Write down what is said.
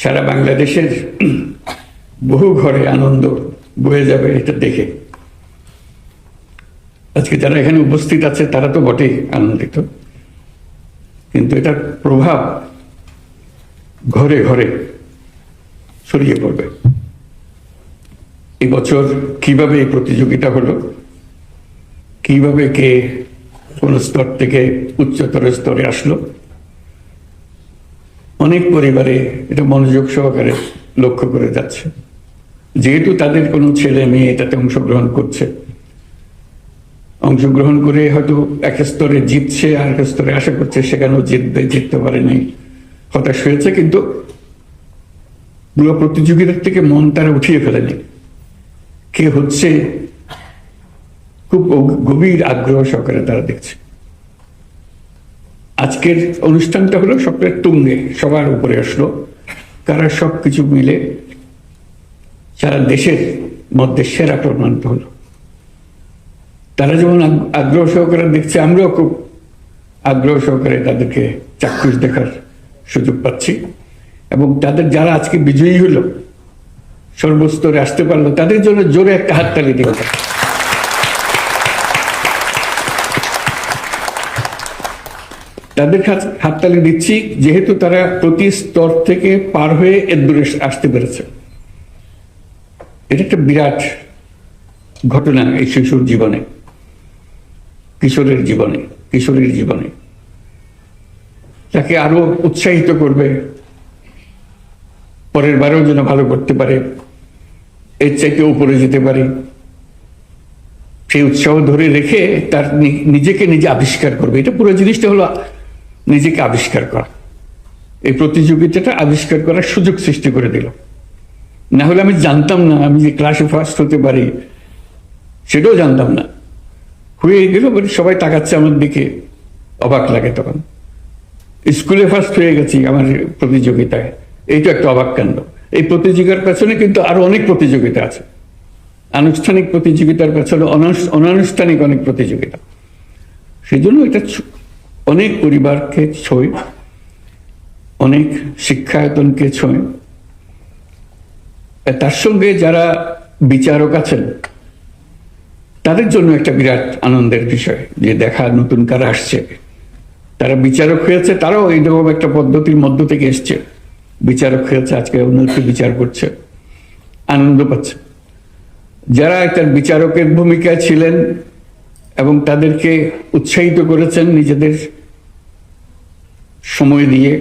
সারা বাংলাদেশের বহু ঘরে আনন্দ বয়ে যাবে এটা দেখে। আজকে যারা এখানে উপস্থিত আছে, তারা তো বটেই আনন্দিত। কিন্তু এটার প্রভাব ঘরে ঘরে ছড়িয়ে পড়বে। এবছর কীভাবে এই প্রতিযোগিতা হলো? কীভাবে কে কোন স্তর থেকে উচ্চতর স্তরে আসলো? অনেক পরিবারে এটা মনোযোগ সহকারে লক্ষ্য করে যাচ্ছে। যেহেতু তাদের কোনো ছেলে মেয়ে এটাতে অংশগ্রহণ করছে। অংশগ্রহণ করে হয়তো এক স্তরে জিতছে আর এক স্তরে আশা করছে সেখানেও জিতবে, জিততে পারেনি হতাশ হয়েছে কিন্তু পুরো প্রতিযোগিতার থেকে মন তারা উঠিয়ে ফেলেনি। কে হচ্ছে খুব গভীর আগ্রহ সহকারে তারা দেখছে। আজকের অনুষ্ঠানটা হলো সবচেয়ে তুঙ্গে, সবার উপরে আসলো। কারা সব কিছু মিলে সারা দেশের মধ্যে সেরা প্রমাণিত হলো। তারা যেমন আগ্রহ সহকারে দেখছে, আমরাও খুব আগ্রহ সহকারে তাদেরকে চাক্ষুষ দেখার সুযোগ পাচ্ছি। এবং তাদের যারা আজকে বিজয়ী হলো, সর্বস্তরে আসতে পারল, তাদের জন্য জোরে একটা হাততালি দিতে তাদের হাত- হাততালি দিচ্ছি, যেহেতু তারা প্রতি স্তর থেকে পার হয়ে এর দূরে আসতে পেরেছে। এটা একটা বিরাট ঘটনা এই শিশুর জীবনে, কিশোরের জীবনে, কিশোরীর জীবনে। তাকে আরও উৎসাহিত করবে, পরের বারেও যেন ভালো করতে পারে, এর চাইতে উপরে যেতে পারে। সেই উৎসাহ ধরে রেখে তার নিজেকে নিজে আবিষ্কার করবে। এটা পুরো জিনিসটা হলো নিজেকে আবিষ্কার করা। এই প্রতিযোগিতাটা আবিষ্কার করার সুযোগ সৃষ্টি করে দিল। না হলে আমি জানতাম না, আমি যে ক্লাসে ফার্স্ট হতে পারি, সেটাও জানতাম না। হয়ে গেল সবাই তাকাচ্ছে আমার দিকে, অবাক লাগে তখন। স্কুলে ফার্স্ট হয়ে গেছি আমার প্রতিযোগিতায়। এইটা একটা অবাক কাণ্ড। এই প্রতিযোগিতার পেছনে কিন্তু আরও অনেক প্রতিযোগিতা আছে। আনুষ্ঠানিক প্রতিযোগিতার পেছনে অনানুষ- অনানুষ্ঠানিক অনেক প্রতিযোগিতা। সেই জন্য এটা অনেক পরিবারকে ছোঁয়, অনেক শিক্ষায়তনকে ছোঁয়। তার সঙ্গে যারা বিচারক আছেন, তাদের জন্য একটা বিরাট আনন্দের বিষয় যে দেখা নতুন কারা আসছে। তারা বিচারক হয়েছে, তারাও এইরকম একটা পদ্ধতির মধ্য থেকে এসছে। বিচারক হয়েছে, আজকে উন্নতি বিচার করছে, আনন্দ পাচ্ছে। যারা একটা বিচারকের ভূমিকায় ছিলেন এবং তাদেরকে উৎসাহিত করেছেন নিজেদের সময় দিয়ে